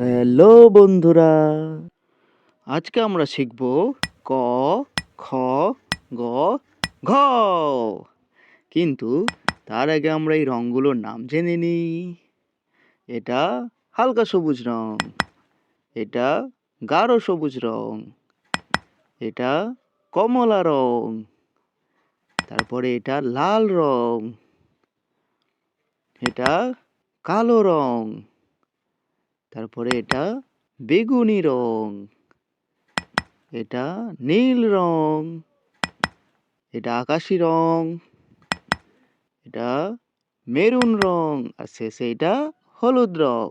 Hello বন্ধুরা। আজকে আমরা শিখব ক, খ, গ, ঘ। কিন্তু তার আগে আমরা এই রঙগুলোর নাম জেনে নিই। এটা হালকা সবুজ রং, এটা গাঢ় সবুজ রং, এটা কমলা রং, তারপরে এটা লাল রং, এটা কালো রং। তারপরে এটা বেগুনি রং, এটা নীল রং, এটা আকাশি রং, এটা মেরুন রং, আর শেষে এটা হলুদ রং।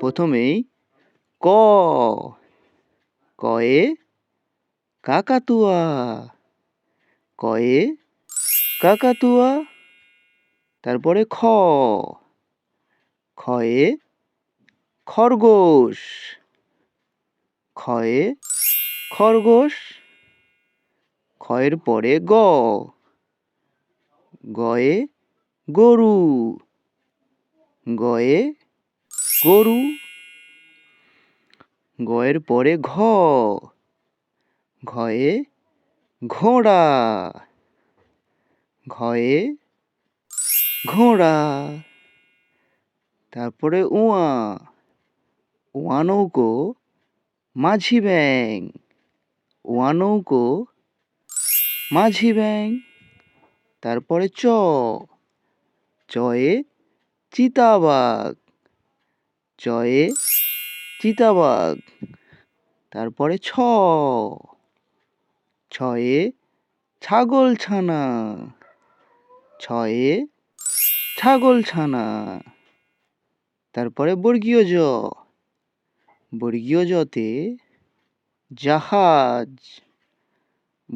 প্রথমেই ক, কয়ে কাকাতুয়া কয়ে কাকাতুয়া তারপরে খ। খয়ে খরগোশ। খয়ে খরগোশ। খয়ের পরে গ। গয়ে গরু। গয়ে গরু। গয়ের পরে ঘ। ঘয়ে ঘোড়া। ঘয়ে ঘোড়া। তারপরে উয়া। উয়া নৌকো, মাঝি ব্যাং উয়া নৌকো, মাঝি ব্যাং তারপরে চ। চয়ে চিতাবাঘ। চয়ে চিতাবাঘ। তারপরে ছ। ছয়ে ছাগল ছানা ছয়ে ছাগল ছানা। তারপরে বর্গীয় জ। বর্গীয় জতে জাহাজ।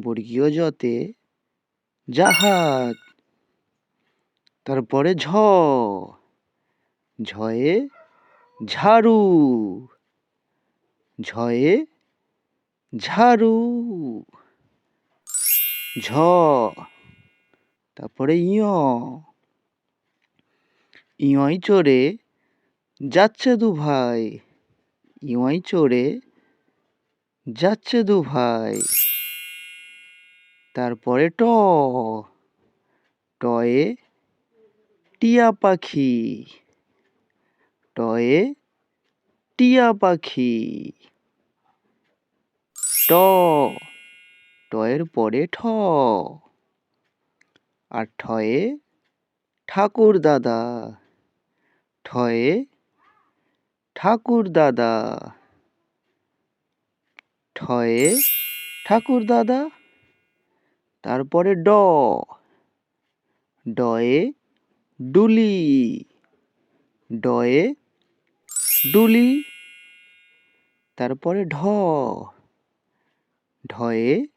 বর্গীয় জতে জাহাজ। তারপরে ঝ। ঝয়ে ঝাড়ু। ঝয়ে ঝাড়ু। ঝ। তারপরে ইয়। ইয়ই চড়ে যাচ্ছে দু ভাই, ইয়ই চড়ে যাচ্ছে দু ভাই। তারপরে ট, টয়ে টিয়া পাখি, টয়ে টিয়া পাখি। ট, টয়ের পরে ঠ আর ঠয়ে ঠাকুর দাদা। ঠয়ে ঠাকুর দাদা ঠয়ে ঠাকুর দাদা তারপরে ড। ডয়ে ডুলি। ডয়ে ডুলি। তারপরে ঢ। ঢয়ে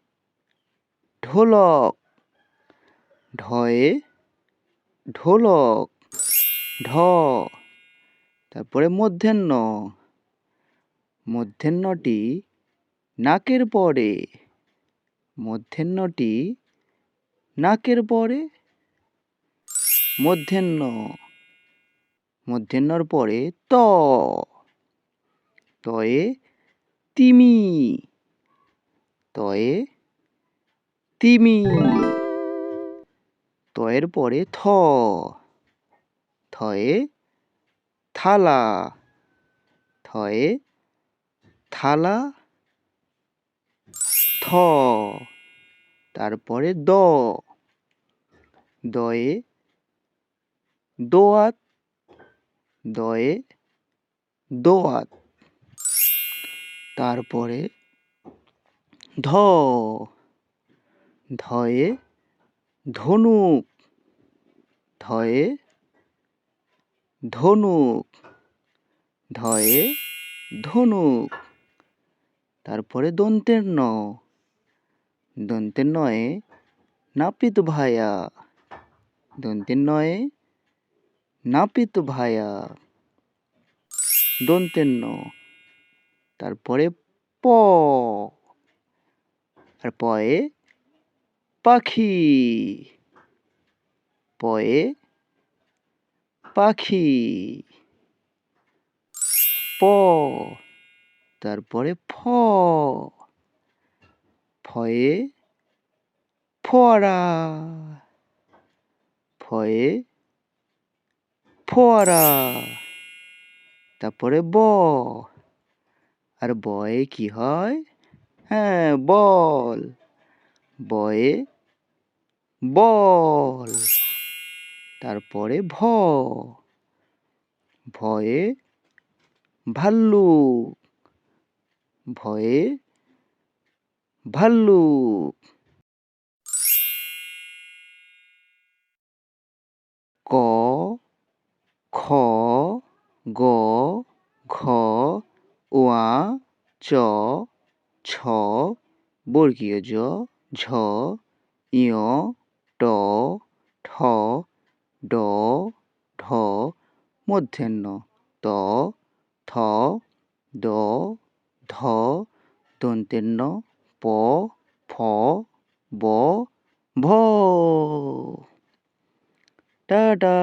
ঢোলক। ঢয়ে ঢোলক। ঢ। তারপরে মধ্যাহ্ন। মধ্যাহ্নটি নাকের পরে। মধ্যাহ্নটি নাকের পরে। মধ্যাহ্ন। মধ্যাহ্নর পরে ত। তয়ে তিমি। তয়ে তিমি। তয়ের পরে থ। থয়ে থালা। থয়ে থালা। থ। তারপরে দ। দয়ে দোয়াত। দয়ে দোয়াত। তারপরে ধ। ধয়ে ধনুক। ধয়ে ধনুক, ধয়ে ধনুক, তারপরে দন্তের ন, দন্তের নয়ে নাপিত ভায়া, দন্তের নয়ে নাপিত ভায়া, দন্তের ন, তারপরে প, আর পয়ে পাখি, পয়ে পাখি। প। তারপরে ফ। ফয়ে ফোয়ারা। ফয়ে ফোয়ারা। তারপরে ব। আর বয়ে কি হয়? হ্যাঁ বল। বয়ে বল। তারপরে ভ। ভয়ে ভাল্লুক। ভয়ে ভাল্লুক। ক, খ, গ, ঘ, ওয়া, চ, ছ, বর্গীয় জ, ঝ ইয় ট, ঠ ড ঢ মধ্যাহ্ন ত থ দ ধ দন্তেন্ন প ফ ব ভ। টাটা!